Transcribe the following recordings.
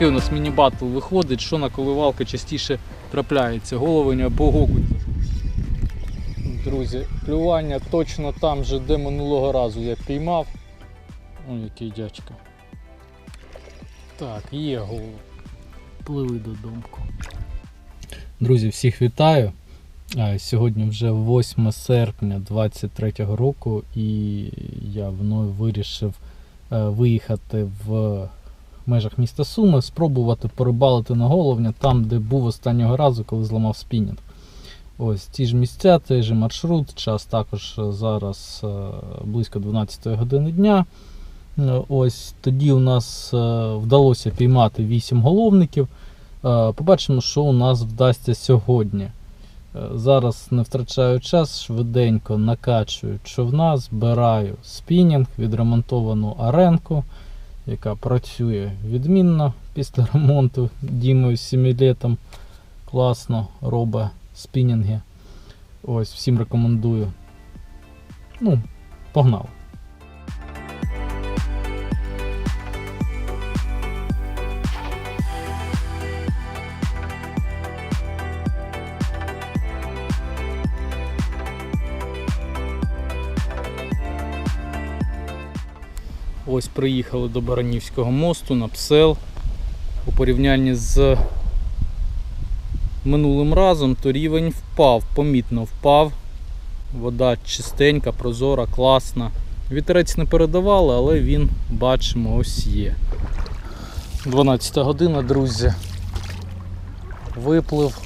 Такий у нас міні-батл виходить, що на коливалки частіше трапляється. Головень або окунь. Друзі, клювання точно там же, де минулого разу я піймав. Ой, який дядько. Так, є голов. Пливи додому. Друзі, всіх вітаю. Сьогодні вже 8 серпня 2023 року, і я мною вирішив е, виїхати в межах міста Суми, спробувати порибалити на головня там, де був останнього разу, коли зламав спінінг. Ось ті ж місця, той же маршрут, час також е, зараз е, близько 12 години дня. Е, Ось тоді у нас вдалося піймати 8 головників. Побачимо, що у нас вдасться сьогодні. Зараз не втрачаю час, швиденько накачую човна, збираю спінінг, відремонтовану аренку, яка працює відмінно після ремонту Дімою з 7 літом Класно робить спінінги. Ось, всім рекомендую. Ну, погнали. Ось приїхали до Баранівського мосту на Псел. У порівнянні з минулим разом, то рівень впав, помітно впав. Вода чистенька, прозора, класна. Вітерець не передавали, але він, бачимо, ось є. 12 година, друзі. Виплив.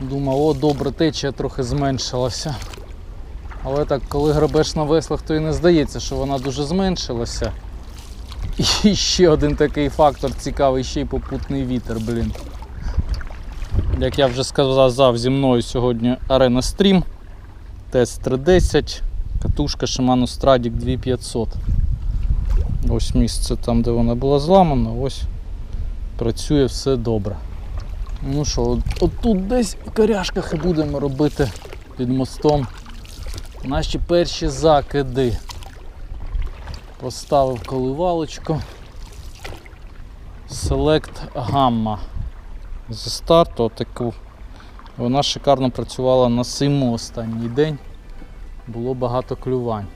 Думав, о, добре, течія трохи зменшилася. Але так, коли гребеш на веслах, то і не здається, що вона дуже зменшилася. І ще один такий фактор цікавий, ще й попутний вітер, блін. Як я вже сказав, зі мною сьогодні Arena Stream, тест 310, катушка Shimano Stradic 2500. Ось місце там, де вона була зламана, ось працює все добре. Ну що, отут десь в коряшках і будемо робити під мостом наші перші закиди. Поставив коливалочку. Select Gamma. Зі старту таку. Вона шикарно працювала на симу останній день. Було багато клювань.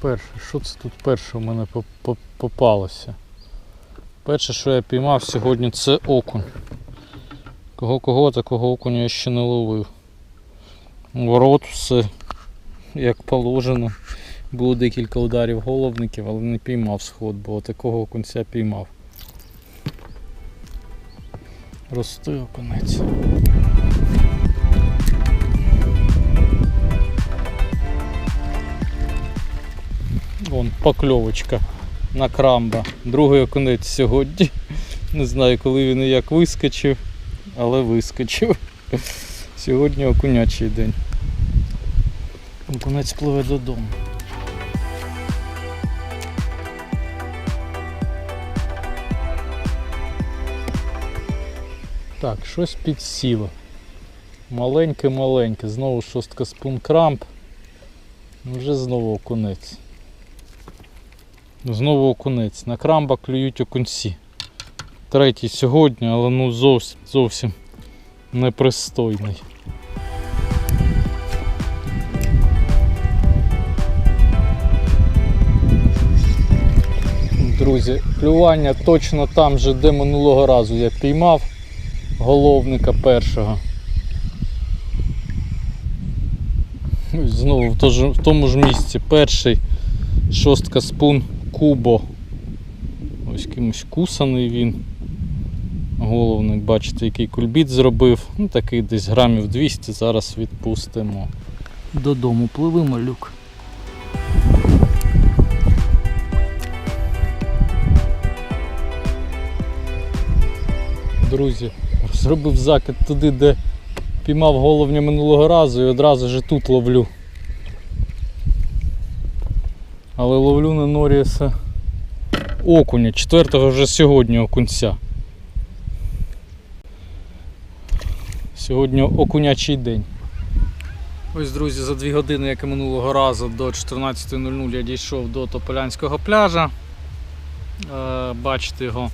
Перше, що це тут перше у мене поп- поп- попалося? Перше, що я піймав сьогодні, це окунь. Кого кого такого окуня я ще не ловив. Ворот все як положено. Було декілька ударів головників, але не піймав сход, бо такого окунця піймав. Рости окунець. Вон покльовочка на крамба. Другий окунець сьогодні. Не знаю, коли він і як вискочив, але вискочив. Сьогодні окунячий день. Окунець пливе додому. Так, щось підсіло. Маленьке-маленьке, знову шостка спункрамп. Вже знову окунець. Знову окунець. На крамба клюють окунці. Третій сьогодні, але ну зовсім, зовсім непристойний. Друзі, клювання точно там же, де минулого разу я піймав головника першого. Знову в тому ж місці перший шостка спун Кубо. Ось кимось кусаний він. Головник, бачите, який кульбіт зробив. Ну такий десь грамів 200, зараз відпустимо. Додому пливи, малюк. Друзі, зробив закид туди, де піймав головня минулого разу і одразу ж тут ловлю. Але ловлю на Норіса окуня, четвертого вже сьогодні окунця. Сьогодні окунячий день. Ось, друзі, за дві години, як і минулого разу, до 14.00 я дійшов до Тополянського пляжа. Е, Бачите його,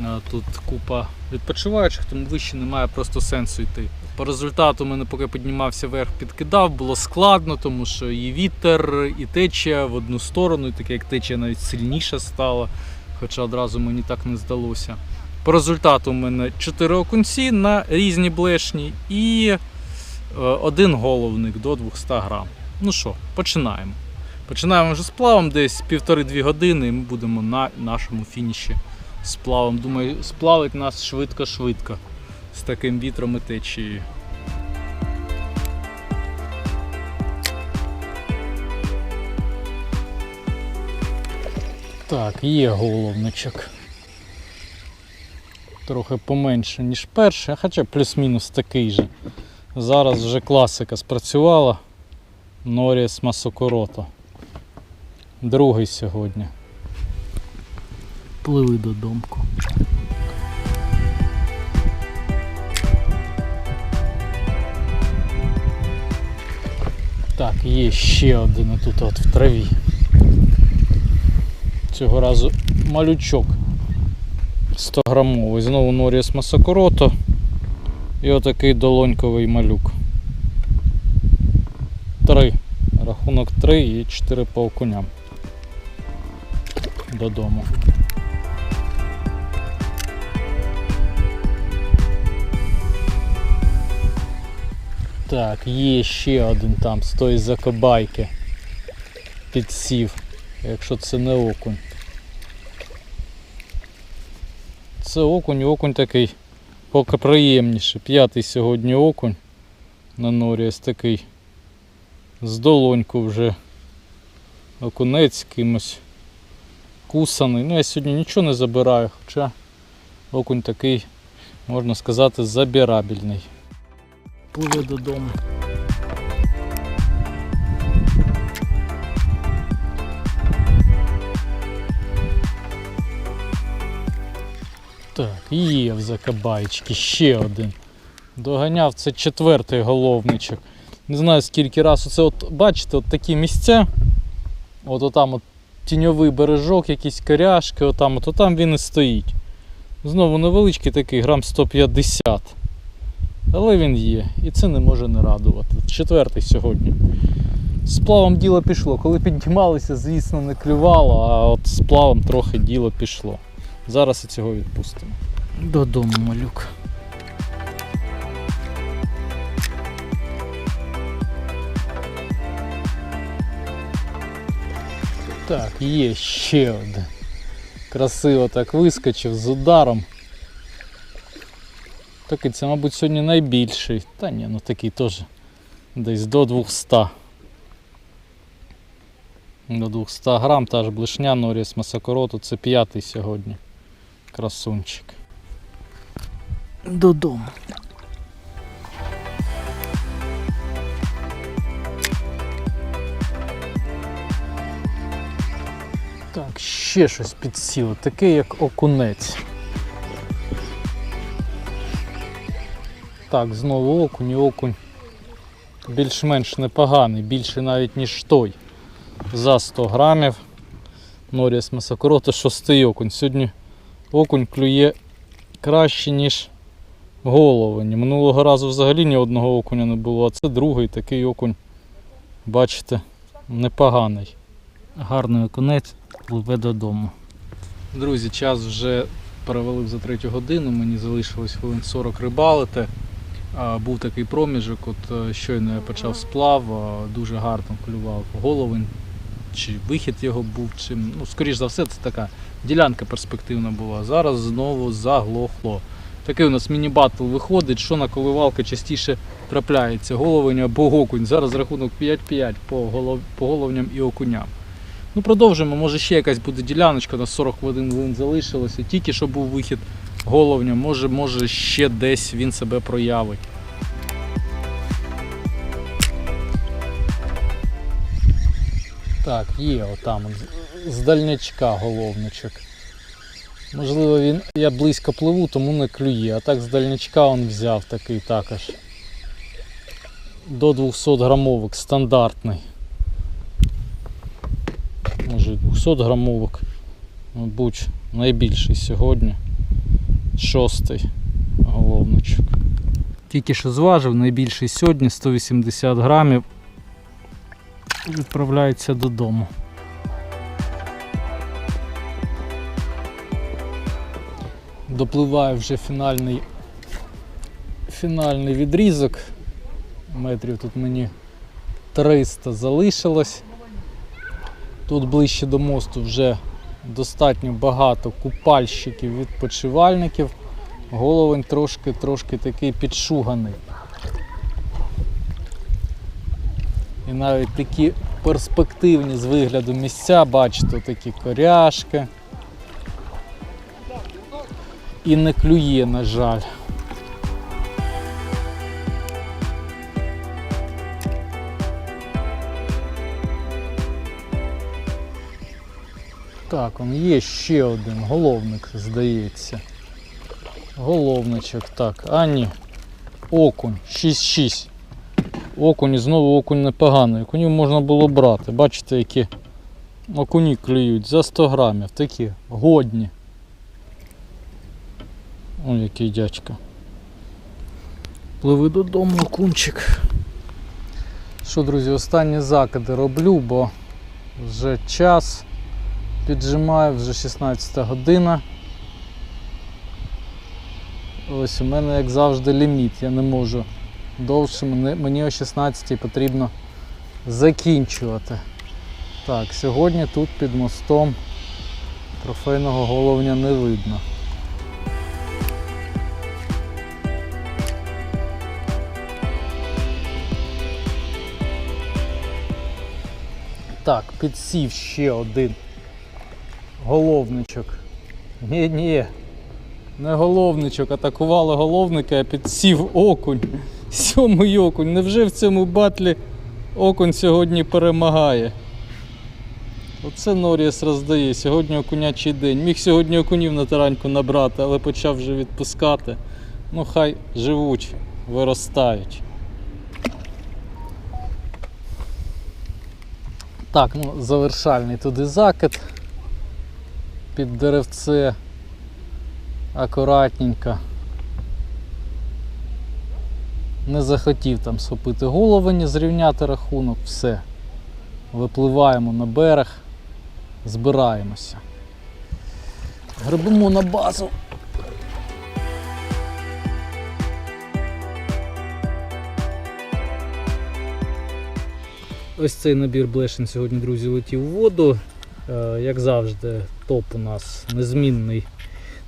е, тут купа відпочиваючих, тому вище немає просто сенсу йти. По результату мене поки піднімався вверх, підкидав, було складно, тому що і вітер, і течія в одну сторону, і таке як течія навіть сильніша стала, хоча одразу мені так не здалося. По результату у мене 4 окунці на різні блешні і е, один головник до 200 грам. Ну що, починаємо. Починаємо вже з плавом, десь півтори-дві години, і ми будемо на нашому фініші з плавом. Думаю, сплавить нас швидко-швидко з таким вітром і течією. Так, є головничок. Трохи поменше, ніж перший, хоча плюс-мінус такий же. Зараз вже класика спрацювала. Норіс Масокорото. Другий сьогодні. Пливи додому. Так, є ще один тут от в траві. Цього разу малючок 100 грамовий. Знову Норіс Масокорото. І отакий долоньковий малюк. Три. Рахунок 3 і 4 по окуням. Додому. Так, є ще один там з тої закобайки. Підсів, якщо це не окунь. Це окунь, окунь такий поки приємніший. П'ятий сьогодні окунь на норі ось такий. З долоньку вже окунець кимось кусаний. Ну я сьогодні нічого не забираю, хоча окунь такий, можна сказати, забірабельний. Пливе додому. Так, є в закабайчики ще один. Доганяв це четвертий головничок. Не знаю скільки раз. Оце от бачите, от такі місця. От отам от тіньовий бережок, якісь коряшки, отам, от там він і стоїть. Знову невеличкий такий, грам 150. Але він є. І це не може не радувати. Четвертий сьогодні. З плавом діло пішло. Коли піднімалися, звісно, не клювало, а от з плавом трохи діло пішло. Зараз і цього відпустимо. Додому, малюк. Так, є ще один. Красиво так вискочив з ударом. Такий це, мабуть, сьогодні найбільший. Та ні, ну такий теж десь до 200. До 200 грам, та ж блишня Норіс Масакороту, це п'ятий сьогодні. Красунчик. Додому. Так, ще щось підсіло, таке як окунець. Так, знову окунь і окунь. Більш-менш непоганий, більше навіть ніж той. За 100 грамів. Норіс Масакорота, шостий окунь. Сьогодні окунь клює краще, ніж головені. Минулого разу взагалі ні одного окуня не було, а це другий такий окунь. Бачите, непоганий. Гарний окунець пливе додому. Друзі, час вже перевалив за третю годину, мені залишилось хвилин 40 рибалити. Був такий проміжок, от е, щойно я почав сплав, дуже гарно клював головень, чи вихід його був, чи, ну, скоріш за все, це така ділянка перспективна була. Зараз знову заглохло. Такий у нас міні-батл виходить, що на коливалки частіше трапляється. Головень або окунь. Зараз рахунок 5-5 по, голов... по головням і окуням. Ну продовжимо, може ще якась буде діляночка, на 40 хвилин залишилося. Тільки що був вихід головня, може, може ще десь він себе проявить. Так, є отам з дальнячка головничок. Можливо, він я близько пливу, тому не клює. А так з дальнячка він взяв такий також до 200 грамовок стандартний. Може 200 грамовок. Мабуть, найбільший сьогодні. Шостий головничок. Тільки що зважив, найбільший сьогодні 180 грамів. Відправляється додому. Допливає вже фінальний, фінальний відрізок. Метрів тут мені 300 залишилось. Тут ближче до мосту вже достатньо багато купальщиків, відпочивальників. Головень трошки трошки такий підшуганий. І навіть такі перспективні з вигляду місця, бачите, такі коряшки. І не клює, на жаль. Так, он є ще один головник, здається. Головничок, так, а ні. Окунь, 6-6. Окунь і знову окунь непоганий. Окунів можна було брати. Бачите, які окуні клюють за 100 грамів, такі годні. Ой, який дядька. Пливи додому, окунчик. Що, друзі, останні закиди роблю, бо вже час піджимаю, вже 16 година. Ось у мене, як завжди, ліміт. Я не можу довше, мені, о 16 потрібно закінчувати. Так, сьогодні тут під мостом трофейного головня не видно. Так, підсів ще один головничок. Ні, ні. Не головничок, атакували головника, а підсів окунь. Сьомий окунь. Невже в цьому батлі окунь сьогодні перемагає? Оце Норіс роздає. Сьогодні окунячий день. Міг сьогодні окунів на тараньку набрати, але почав вже відпускати. Ну хай живуть, виростають. Так, ну завершальний туди закид під деревце акуратненько. Не захотів там схопити головені, зрівняти рахунок, все. Випливаємо на берег, збираємося. Гребемо на базу. Ось цей набір блешень сьогодні, друзі, летів у воду. Е, Як завжди, топ у нас незмінний.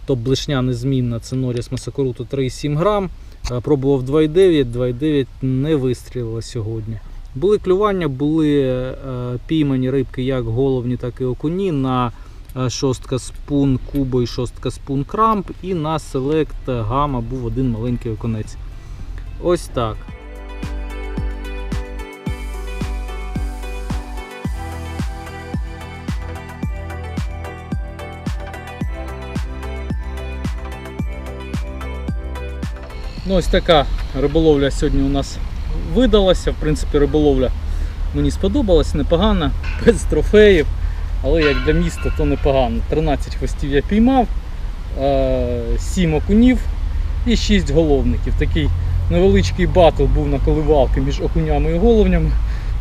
Топ блешня незмінна, це Норіс Масакоруту 3,7 грам. Е, Пробував 2,9, 2,9 не вистрілило сьогодні. Були клювання, були е, піймані рибки як головні, так і окуні на шостка спун кубо і шостка спун крамп. І на селект гама був один маленький окунець. Ось так. Ну, ось така риболовля сьогодні у нас видалася. В принципі, риболовля мені сподобалась, непогана, без трофеїв. Але як для міста, то непогано. 13 хвостів я піймав, 7 окунів і 6 головників. Такий невеличкий батл був на коливалки між окунями і головнями.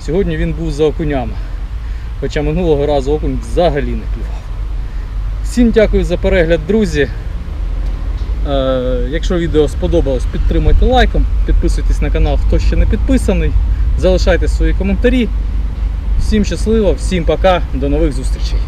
Сьогодні він був за окунями. Хоча минулого разу окунь взагалі не клював. Всім дякую за перегляд, друзі. Е, Якщо відео сподобалось, підтримуйте лайком, підписуйтесь на канал, хто ще не підписаний, залишайте свої коментарі. Всім щасливо, всім пока, до нових зустрічей.